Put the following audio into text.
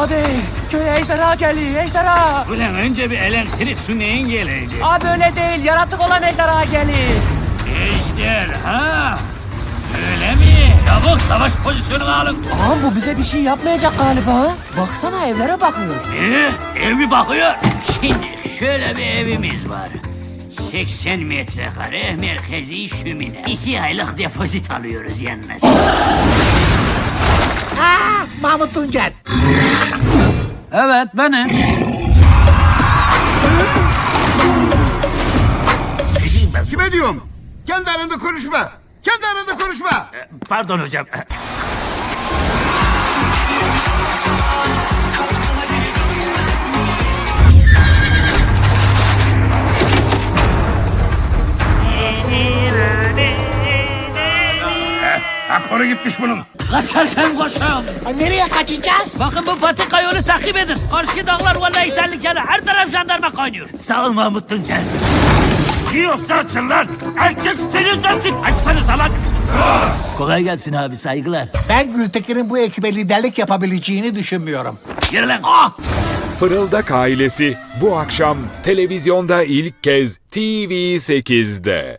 Abi köye ejderha geliyor ejderha. Ulan önce bir elektrik süneğin geleydi. Abi öyle değil yaratık olan ejderha geliyor. Ejder ha? Öyle mi? Çabuk savaş pozisyonunu alın. Ağam bu bize bir şey yapmayacak galiba. Baksana evlere bakmıyor. Ee, ev mi bakıyor? Şimdi şöyle bir evimiz var. 80 metrekare merkezi şömine. İki aylık depozit alıyoruz yalnız. Mahmut Tuncel. Evet benim. Kime diyorum? Kendi aranda konuşma. Kendi aranda konuşma. Pardon hocam. Akoru gitmiş bunun. Kaçarken koşun. Ay, Nereye kaçacağız? Bakın bu patika yolu takip edin. Karşı dağlar vallahi tehlikeli. Her taraf jandarma kaynıyor. Sağ ol Mahmut Tuncer. Yiyorsa açın lan. Erkekseniz açın. Açsanız lan. Kolay gelsin abi saygılar. Ben Gültekin'in bu ekibe liderlik yapabileceğini düşünmüyorum. Yürü lan. Fırıldak ailesi bu akşam televizyonda ilk kez TV8'de.